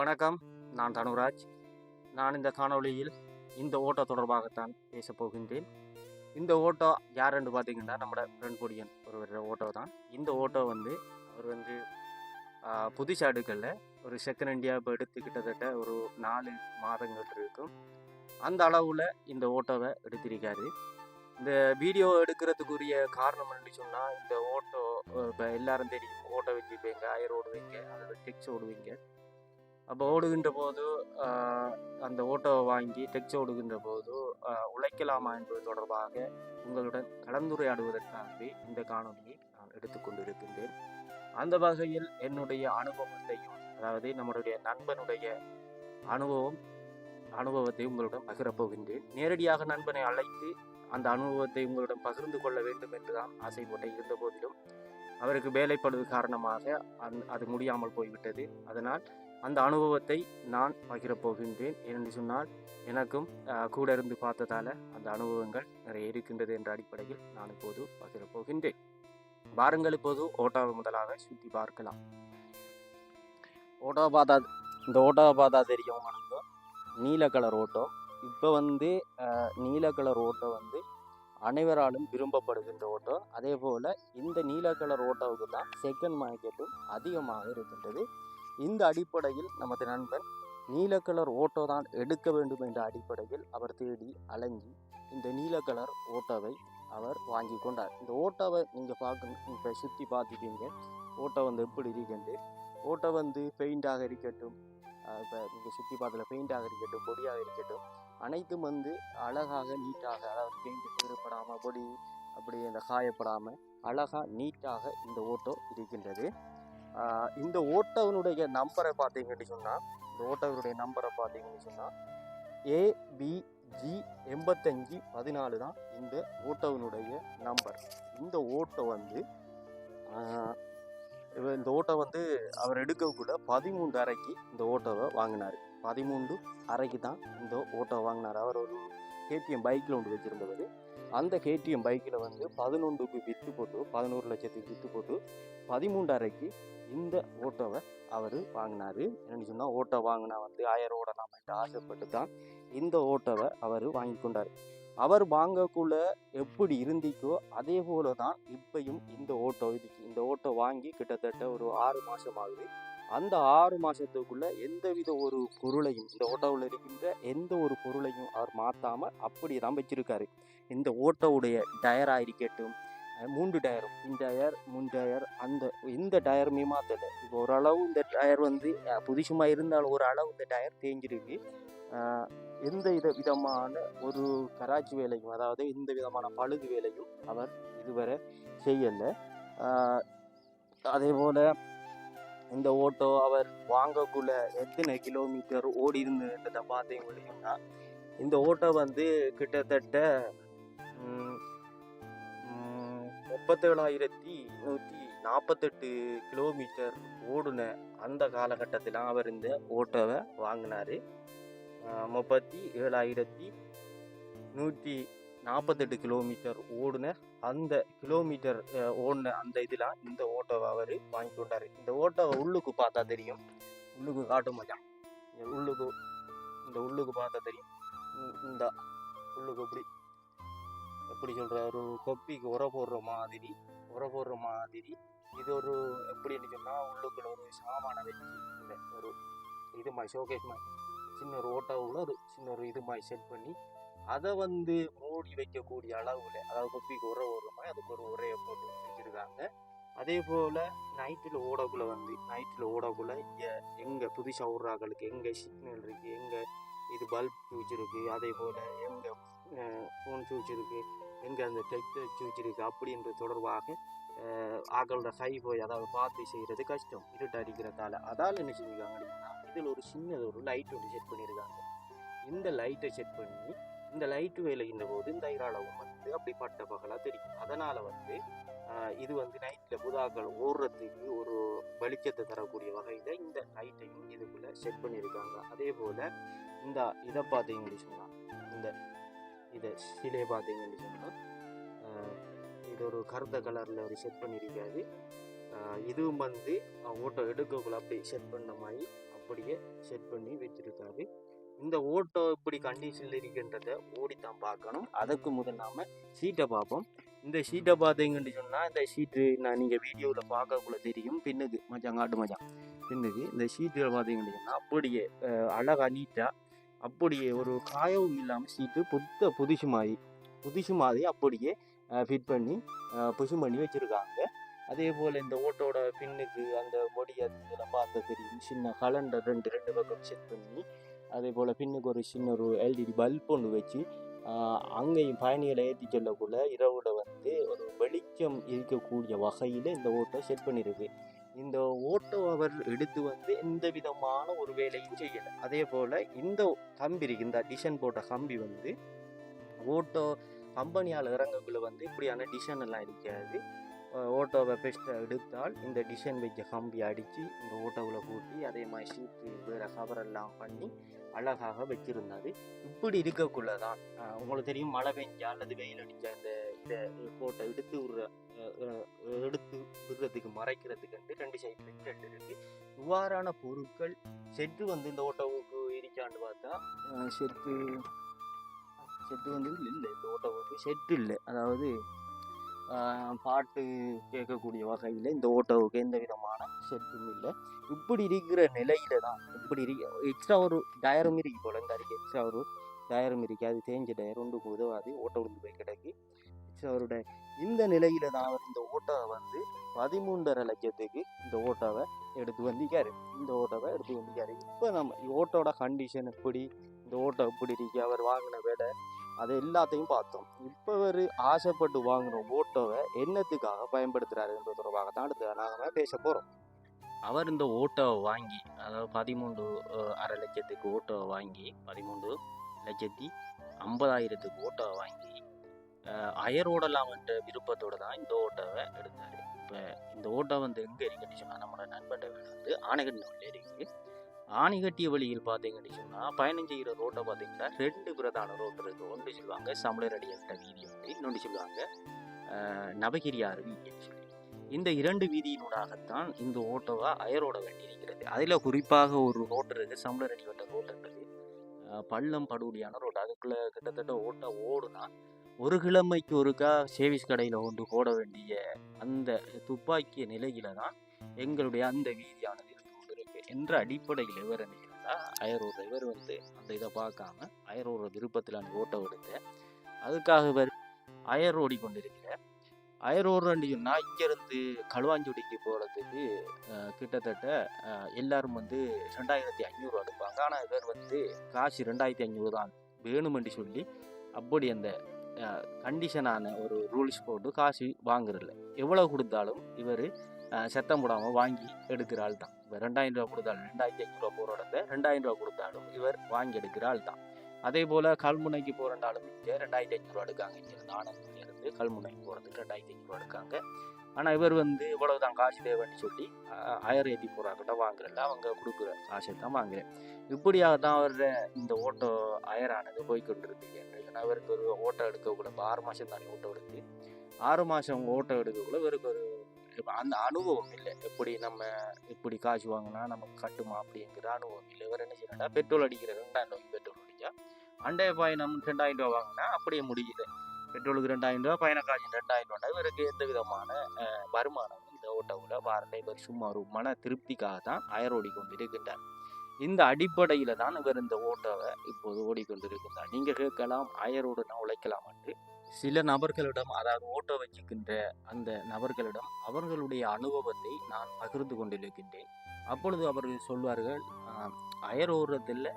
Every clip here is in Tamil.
வணக்கம். நான் தனுராஜ். நான் இந்த காணொளியில் இந்த ஓட்டோ தொடர்பாகத்தான் பேசப் போகின்றேன். இந்த ஓட்டோ யாருன்னு பார்த்தீங்கன்னா நம்மளோட ஃப்ரெண்ட் பொடியன் ஒரு ஓட்டோ தான். இந்த ஓட்டோ வந்து அவர் வந்து புதுசாக ஒரு செகண்ட் இண்டியா இப்போ எடுத்து கிட்டத்தட்ட ஒரு நாலு மாதங்கள் இருக்கும். அந்த அளவில் இந்த ஓட்டோவை எடுத்திருக்காரு. இந்த வீடியோ எடுக்கிறதுக்குரிய காரணம் என்னன்னு சொன்னால் இந்த ஓட்டோ இப்போ எல்லாரும் தெரியும். ஓட்டோ வச்சுருப்பீங்க அயர் ஓடுவீங்க அதோட டெக்ஸ் ஓடுவீங்க. அப்போ ஓடுகின்ற போது அந்த ஓட்டோவை வாங்கி டெக்ஸ் ஓடுகின்ற போது உழைக்கலாமா என்பது தொடர்பாக உங்களுடன் கலந்துரையாடுவதற்காகவே இந்த காணொலியை நான் எடுத்துக்கொண்டிருக்கின்றேன் அந்த வகையில் என்னுடைய அனுபவத்தையும் அதாவது நம்மளுடைய நண்பனுடைய அனுபவம் அனுபவத்தை உங்களுடன் பகிரப்போகின்றேன் நேரடியாக நண்பனை அழைத்து அந்த அனுபவத்தை உங்களுடன் பகிர்ந்து கொள்ள வேண்டும் என்றுதான் தான் போட்ட இருந்த போதிலும் அவருக்கு வேலைப்படுவது காரணமாக அந் அது முடியாமல் போய்விட்டது. அதனால் அந்த அனுபவத்தை நான் பகிரப் போகின்றேன். என்று சொன்னால் எனக்கும் கூட இருந்து பார்த்ததால அந்த அனுபவங்கள் நிறைய இருக்கின்றது என்ற அடிப்படையில் நான் இப்போது பகிரப் போகின்றேன். வாருங்கள் இப்போது ஓட்டோவை முதலாக சுற்றி பார்க்கலாம். ஓட்டோவை பார்த்தா இந்த ஓட்டோவை பார்த்தா தெரியும் உங்களுக்கு நீல கலர் ஓட்டோ. இப்போ வந்து நீல கலர் ஓட்டோ வந்து அனைவராலும் விரும்பப்படுகின்ற ஓட்டோ. அதே போல் இந்த நீல கலர் ஓட்டோவுக்கு தான் செகண்ட் மார்க்கெட்டும் அதிகமாக இருக்கின்றது. இந்த அடிப்படையில் நமது நண்பன் நீல கலர் ஓட்டோ தான் எடுக்க வேண்டும் என்ற அடிப்படையில் அவர் தேடி அலைஞ்சி இந்த நீல கலர் ஓட்டோவை அவர் வாங்கி கொண்டார். இந்த ஓட்டோவை நீங்கள் பார்க்கணும். இப்போ சுற்றி பார்த்துட்டீங்க. ஓட்டோ வந்து எப்படி இருக்கின்றது? ஓட்டோ வந்து பெயிண்டாக இருக்கட்டும். இப்போ நீங்கள் சுற்றி பார்த்தல பெயிண்டாக இருக்கட்டும் பொடியாக இருக்கட்டும். அனைத்தும் வந்து அழகாக நீட்டாக அதாவது பெயிண்ட் திருப்படாமல் பொடி அப்படி அந்த காயப்படாமல் அழகாக நீட்டாக இந்த ஓட்டோ இருக்கின்றது. இந்த ஓட்டவனுடைய நம்பரை பார்த்தீங்கன்னு சொன்னால் இந்த ஓட்டோவினுடைய நம்பரை பார்த்தீங்கன்னு சொன்னால் ஏபிஜி எண்பத்தஞ்சு பதினாலு தான் இந்த ஓட்டவனுடைய நம்பர் இந்த ஓட்டை வந்து இந்த ஓட்டை வந்து அவர் எடுக்கக்குள்ள பதிமூன்று அறைக்கு இந்த ஓட்டோவை வாங்கினார். பதிமூன்று அறைக்கு தான் இந்த ஓட்டை வாங்கினார். அவர் ஒரு கேடிஎம் பைக்கில் ஒன்று வச்சுருந்தவர் அந்த கேடிஎம் பைக்கில் வந்து பதினொன்றுக்கு விற்று போட்டு பதினோரு லட்சத்துக்கு விற்று போட்டு பதிமூன்று இந்த ஓட்டோவை அவர் வாங்கினார். என்னென்னு சொன்னால் ஓட்டோ வாங்கினா வந்து ஆயிரம் ஓடலாமட்டு ஆசைப்பட்டு தான் இந்த ஓட்டோவை அவர் வாங்கி கொண்டார். அவர் வாங்கக்குள்ள எப்படி இருந்திக்கோ அதே போல தான் இப்பையும் இந்த ஓட்டோ இதுக்கு இந்த ஓட்டோ வாங்கி கிட்டத்தட்ட ஒரு ஆறு மாதம் ஆகுது. அந்த ஆறு மாதத்துக்குள்ள எந்தவித ஒரு பொருளையும் இந்த ஓட்டோவில் இருக்கின்ற எந்த ஒரு பொருளையும் அவர் மாற்றாமல் அப்படியே தான் வச்சுருக்காரு. இந்த ஓட்டோவுடைய டயராக இருக்கட்டும் மூன்று டயரும் இந்த டயர் முன் டயர் அந்த இந்த டயருமே மாற்றலை இப்போ ஓரளவு இந்த டயர் வந்து புதுசுமாக புதுசுமா இருந்தாலும் ஒரு அளவு இந்த டயர் தேஞ்சிருக்கு. எந்த வித விதமான ஒரு கராச்சி வேலையும் அதாவது எந்த விதமான பழுது வேலையும் அவர் இதுவரை செய்யலை. அதே போல் இந்த ஓட்டோ அவர் வாங்கக்குள்ள எத்தனை கிலோமீட்டர் ஓடி இருந்ததை பார்த்தீங்கன்னா இந்த ஓட்டோ வந்து கிட்டத்தட்ட முப்பத்தேழாயிரத்தி நூற்றி நாற்பத்தெட்டு கிலோமீட்டர் ஓடுன அந்த காலகட்டத்தில் அவர் இந்த ஓட்டோவை வாங்கினார். முப்பத்தி ஏழாயிரத்தி நூற்றி நாற்பத்தெட்டு கிலோமீட்டர் ஓடுனர் அந்த கிலோமீட்டர் ஓடின அந்த இதில் இந்த ஓட்டோவை அவர் வாங்கி கொண்டார். இந்த ஓட்டோவை உள்ளுக்கு பார்த்தா தெரியும். உள்ளுக்கு காட்டும் மச்சான் இந்த உள்ளுக்கு இந்த உள்ளுக்கு பார்த்தா தெரியும். இந்த- உள்ளுக்கு இப்படி எப்படி சொல்கிற ஒரு கொப்பிக்கு உர போடுற மாதிரி உர போடுற மாதிரி. இது ஒரு எப்படின்னு சொன்னால் உள்ளுக்குள்ள ஒரு சாமான வச்சு இந்த ஒரு இது மாதிரி ஷோகேஸ் மாதிரி. சின்ன ஒரு ஓட்டோவில் ஒரு சின்ன ஒரு இது மாதிரி செட் பண்ணி அதை வந்து மூடி வைக்கக்கூடிய அளவில் அதாவது குப்பிக்கு உர ஓடுற மாதிரி அதுக்கு ஒரு உரையை போட்டு வச்சுருக்காங்க. அதே போல் நைட்டில் ஓடக்குள்ள வந்து நைட்டில் ஓடக்குள்ள இங்கே எங்கே புதுசாக ஓடுறாங்களுக்கு எங்கே சிக்னல் இருக்குது எங்கே இது பல்ப் சுவிட்ச் இருக்குது அதே போல் எங்கே ஃபோன் சுவிட்ச் இருக்குது எங்கே அந்த டெக்ட் சுவிட்ச் இருக்குது அப்படின்ற தொடர்பாக ஆக்களோட கை போய் அதாவது பார்த்து செய்கிறது கஷ்டம். இருட்டு அடிக்கிறதால அதால் என்ன செஞ்சுருக்காங்க அப்படின்னா இதில் ஒரு சின்னது ஒரு லைட் ஒன்று செட் பண்ணியிருக்காங்க இந்த லைட்டை செட் பண்ணி இந்த லைட்டு வேலைகின்ற போது இந்த ஐராளவும் வந்து அப்படி பட்ட பகலாக தெரியும். அதனால் வந்து இது வந்து நைட்டில் புதாக்கள் ஓடுறதுக்கு ஒரு வெளிச்சத்தை தரக்கூடிய வகையில் இந்த லைட்டையும் இதுக்குள்ளே செட் பண்ணியிருக்காங்க. அதே போல் இந்த இதை பார்த்தீங்கன்னு சொன்னால் இந்த இதை சிலையை பார்த்தீங்கன்னு சொன்னால் இது ஒரு கருத்த கலரில் ஒரு செட் பண்ணியிருக்காது இதுவும் வந்து ஓட்டோ எடுக்கக்குள்ள அப்படி செட் பண்ண மாதிரி அப்படியே செட் பண்ணி வச்சிருக்காரு. இந்த ஓட்டோ இப்படி கண்டிஷனில் இருக்கின்றத ஓடித்தான் பார்க்கணும். அதுக்கு முதல் நாம சீட்டை பார்ப்போம். இந்த ஷீட்டை பார்த்தீங்கன்னு சொன்னால் இந்த ஷீட்டு நான் நீங்கள் வீடியோவில் பார்க்கக்குள்ள தெரியும். பின்னுக்கு மச்சான் காட்டு மச்சான். பின்னுக்கு இந்த ஷீட்டில் பார்த்தீங்கன்னு சொன்னால் அப்படியே அஹ், அழகா நீட்டாக அப்படியே ஒரு காயவும் இல்லாமல் ஷீட்டு புத்த புதுசு மாதிரி புதுசு மாதிரி அப்படியே ஃபிட் பண்ணி புஷு பண்ணி வச்சுருக்காங்க. அதே போல் இந்த ஓட்டோட பின்னுக்கு அந்த பொடி அதெல்லாம் பார்த்த தெரியும். சின்ன கலண்டர் ரெண்டு ரெண்டு பக்கம் செட் பண்ணி அதே போல் பின்னுக்கு ஒரு சின்ன ஒரு எல்இடி பல்ப் ஒன்று வச்சு அங்கேயும் பயணிகளை ஏற்றி செல்லக்குள்ள இரவுல வந்து ஒரு வெளிச்சம் இருக்கக்கூடிய வகையில் இந்த ஓட்டோ செட் பண்ணியிருக்கு இந்த ஓட்டோ அவர் எடுத்து வந்து எந்த விதமான ஒரு வேலையும் செய்யலை. அதே போல் இந்த கம்பி இந்த டிசைன் போட்ட கம்பி வந்து ஓட்டோ கம்பெனியால் இறங்கக்குள்ள வந்து இப்படியான டிசைன் எல்லாம் இருக்காது. ஓட்டோவை பெஸ்ட்டை எடுத்தால் இந்த டிசைன் வச்ச கம்பி அடித்து இந்த ஓட்டோவில் பூட்டி அதே மாதிரி ஷீட்டு வேறு கவரெல்லாம் பண்ணி அழகாக வச்சிருந்தாரு. இப்படி இருக்கக்குள்ள தான் உங்களுக்கு தெரியும் மழை பெஞ்சா அல்லது வெயில் அடித்தா இந்த இதை ஃபோட்டோ எடுத்து விடுற எடுத்து விடுறதுக்கு மறைக்கிறதுக்கு ரெண்டு சைடு ரெண்டு இருக்குது இவ்வாறான பொருட்கள் செட்டு வந்து இந்த ஓட்டோவுக்கு இருக்கான்னு பார்த்தா செட்டு செட்டு வந்து இல்லை இந்த ஓட்டோவுக்கு செட்டு இல்லை. அதாவது பாட்டு கேட்கக்கூடிய வகையில் இந்த ஓட்டோவுக்கு எந்த விதமான செட்டும் இல்லை. இப்படி இருக்கிற நிலையில தான் இப்படி இருக்க எக்ஸ்ட்ரா ஒரு டயரும் இருக்கு போல இந்த அறிக்கை எக்ஸ்ட்ரா ஒரு டயரும் இருக்கு அது தேஞ்ச டயர் ஒன்று உதவாது ஓட்டோ விழுந்து போய் கிடக்கு. எக்ஸ்ட்ரா ஒரு டயர். இந்த நிலையில தான் அவர் இந்த ஓட்டோவை வந்து பதிமூன்றரை லட்சத்துக்கு இந்த ஓட்டோவை எடுத்து வந்திக்காரு இந்த ஓட்டோவை எடுத்து வந்திக்காரு இப்போ நம்ம ஓட்டோட கண்டிஷன் எப்படி இந்த ஓட்டோ எப்படி இருக்கு அவர் வாங்கின விலை அது எல்லாத்தையும் பார்த்தோம். இப்போ ஒரு ஆசைப்பட்டு வாங்கின ஓட்டோவை என்னத்துக்காக பயன்படுத்துகிறாருன்ற தொடர்பாக தான் அடுத்து நாங்கள் பேச போகிறோம் அவர் இந்த ஓட்டோவை வாங்கி அதாவது பதிமூன்று அரை லட்சத்துக்கு ஓட்டோவை வாங்கி பதிமூன்று லட்சத்தி ஐம்பதாயிரத்துக்கு ஓட்டோவை வாங்கி அயரோடலாம்ன்ற அயரோடலாம் தான் இந்த ஓட்டோவை எடுத்தார். இப்போ இந்த ஓட்டோ வந்து எங்கே இருக்குன்னு சொன்னால் நம்மளோட நண்பர்கள் வந்து ஆணைகட்டில் இருக்குது ஆணிகட்டிய வழியில் பார்த்தீங்கன்னு சொன்னால் பயணம் செய்கிற ரோட்டை பார்த்தீங்கன்னா ரெண்டு பிரதான ரோட்டு இருக்குது ஒன்று சொல்லுவாங்க சமலரடியற்ற வீதி வந்து இன்னொன்று சொல்லுவாங்க அஹ், நவகிரியாறு வீதின்னு சொல்லி. இந்த இரண்டு வீதியினூடாகத்தான் இந்த ஓட்டோவை அயரோட வேண்டியிருக்கிறது அதில் குறிப்பாக ஒரு ரோட்டு இருக்குது சமலரடி வட்ட ரோட்டுன்றது இருக்குது பள்ளம் படுகொடியான ரோட் அதுக்குள்ளே கிட்டத்தட்ட ஓட்டை ஓடுனா ஒரு கிழமைக்கு ஒருக்கா சேவிஸ் கடையில் கொண்டு ஓட வேண்டிய அந்த துப்பாக்கிய நிலையில தான் எங்களுடைய அந்த வீதியானது என்ற அடிப்படையில் இவர் நினைக்கிறதா அயரூர் இவர் வந்து அந்த இதை பார்க்காம அயரூர் விருப்பத்தில் அந்த ஓட்டை எடுத்து அதுக்காக இவர் அயர் ஓடி கொண்டிருக்கிறார். அயரோர்ன்னு சொன்னால் இங்கேருந்து களுவாஞ்சுடிக்கு போகிறதுக்கு கிட்டத்தட்ட எல்லாரும் வந்து ரெண்டாயிரத்தி ஐநூறுரூவா எடுப்பாங்க. ஆனால் இவர் வந்து காசு ரெண்டாயிரத்தி ஐநூறு தான் வேணுமென்று சொல்லி அப்படி அந்த கண்டிஷனான ஒரு ரூல்ஸ் போட்டு காசு வாங்குறதில்ல. எவ்வளோ கொடுத்தாலும் இவர் சத்தம் போடாமல் வாங்கி எடுக்கிற ஆள் தான். இப்போ ரெண்டாயிரம் ரூபா கொடுத்தாலும் ரெண்டாயிரத்தி ஐநூறுரூவா போகிற இடத்த ரெண்டாயிரம் ரூபா கொடுத்தாலும் இவர் வாங்கி எடுக்கிற ஆள் தான். அதே போல் கல்முனைக்கு போகிறண்டாலும் இங்கே ரெண்டாயிரத்தி ஐநூறுரூவா எடுக்காங்க. இங்கேருந்து ஆனந்திலிருந்து கல்முனைக்கு போகிறதுக்கு ரெண்டாயிரத்தி ஐநூறுரூவா எடுக்காங்க. ஆனால் இவர் வந்து இவ்வளவு தான் காசு தேவைன்னு சொல்லி அஹ், ஏற்றி போகிறாக்கிட்ட வாங்குறல அவங்க கொடுக்குற காசை தான் வாங்குறேன். இப்படியாக தான் அவர் இந்த ஓட்டோ அயரானது போய்கொண்டிருக்கு. ஏன்னா இவருக்கு ஒரு ஓட்டோ எடுக்கக்கூட இப்போ ஆறு மாதம் தானே ஓட்டோ எடுத்து ஆறு மாதம் ஓட்டோ எடுக்கக்குள்ள இவருக்கு ஒரு அந்த அனுபவம் இல்லை. எப்படி நம்ம எப்படி காசு வாங்கினா நமக்கு கட்டுமா அப்படிங்கிற அனுபவம் இல்லை. இவர் என்ன செய்யறா பெட்ரோல் அடிக்கிற ரெண்டாயிரம் ரூபாய்க்கு பெட்ரோல் அடிச்சா அண்டைய பயணம் ரெண்டாயிரம் ரூபா வாங்கினா அப்படியே முடியுது. பெட்ரோலுக்கு ரெண்டாயிரம் ரூபா பயண காசு ரெண்டாயிரம் ரூபா இவருக்கு எந்த விதமான வருமானம் இந்த ஓட்டோவில் வாரண்டை இவர் சும்மா ஒரு மன திருப்திக்காக தான் அயரோடி கொண்டு இருக்கின்றார் இந்த அடிப்படையில் தான் இவர் இந்த ஓட்டோவை இப்போது ஓடிக்கொண்டிருக்கின்றார். நீங்கள் கேட்கலாம் அயரோடு நான் உழைக்கலாம் என்று சில நபர்களிடம் அதாவது ஓட்டோ வச்சுக்கின்ற அந்த நபர்களிடம் அவர்களுடைய அனுபவத்தை நான் பகிர்ந்து கொண்டிருக்கின்றேன். அப்பொழுது அவர்கள் சொல்வார்கள் அயர் ஓடுறதில்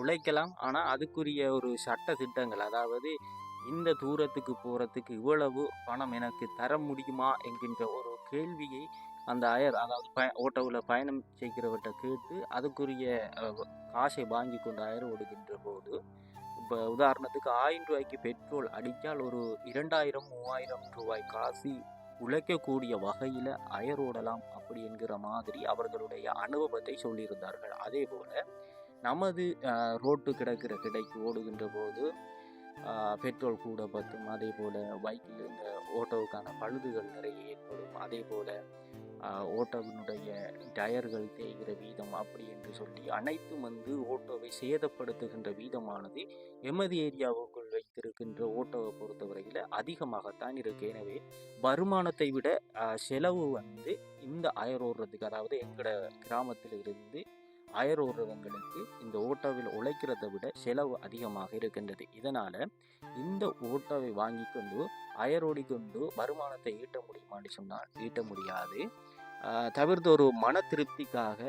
உழைக்கலாம். ஆனால் அதுக்குரிய ஒரு சட்ட திட்டங்கள் அதாவது இந்த தூரத்துக்கு போகிறதுக்கு இவ்வளவு பணம் எனக்கு தர முடியுமா? என்கின்ற ஒரு கேள்வியை அந்த அயர் அதாவது பய ஓட்டோவில் பயணம் செய்கிறவர்கிட்ட கேட்டு அதுக்குரிய காசை வாங்கி கொண்டு அயர் ஓடுகின்ற போது இப்போ உதாரணத்துக்கு ஆயிரம் ரூபாய்க்கு பெட்ரோல் அடித்தால் ஒரு இரண்டாயிரம் மூவாயிரம் ரூபாய் காசு உழைக்கக்கூடிய வகையில் அயரோடலாம் அப்படி என்கிற மாதிரி அவர்களுடைய அனுபவத்தை சொல்லியிருந்தார்கள். அதே போல் நமது ரோட்டு கிடக்கிற கிடைக்கு ஓடுகின்ற போது பெட்ரோல் கூட பற்றும் அதே போல் பைக்கில் இந்த ஓட்டோவுக்கான பழுதுகள் நிறைய ஏற்படும். அதே போல் ஓட்டோவினுடைய டயர்கள் தேய்கிற வீதம் அப்படி என்று சொல்லி அனைத்தும் வந்து ஓட்டோவை சேதப்படுத்துகின்ற வீதமானது எமது ஏரியாவுக்குள் வைத்திருக்கின்ற ஓட்டோவை பொறுத்தவரையில் அதிகமாகத்தான் இருக்குது எனவே வருமானத்தை விட செலவு வந்து இந்த அயர் ஓடுறதுக்கு அதாவது எங்களோட கிராமத்தில் இருந்து அயர் ஓடுறவங்களுக்கு இந்த ஓட்டோவில் உழைக்கிறதை விட செலவு அதிகமாக இருக்கின்றது. இதனால் இந்த ஓட்டோவை வாங்கி கொண்டு அயரோடி கொண்டு வருமானத்தை ஈட்ட முடியுமான்னு சொன்னால் ஈட்ட முடியாது. தவிர்த்து ஒரு மன திருப்திக்காக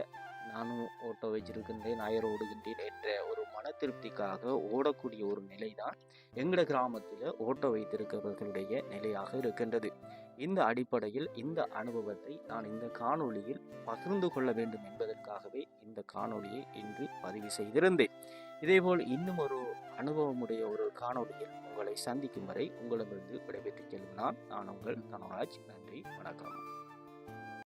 நானும் ஓட்டோ வச்சிருக்கின்றேன் நாயர் ஓடுகின்றேன் என்ற ஒரு மன திருப்திக்காக ஓடக்கூடிய ஒரு நிலை தான் எங்களோட கிராமத்தில் ஓட்டோ வைத்திருக்கிறவர்களுடைய நிலையாக இருக்கின்றது. இந்த அடிப்படையில் இந்த அனுபவத்தை நான் இந்த காணொளியில் பகிர்ந்து கொள்ள வேண்டும் என்பதற்காகவே இந்த காணொளியை இன்று பதிவு செய்திருந்தேன். இதேபோல் இன்னும் ஒரு அனுபவமுடைய ஒரு காணொளியில் உங்களை சந்திக்கும் வரை உங்களிடமிருந்து விடைபெற்றுச் செல்லும் நான் நான் உங்கள் தனராஜ். நன்றி வணக்கம்.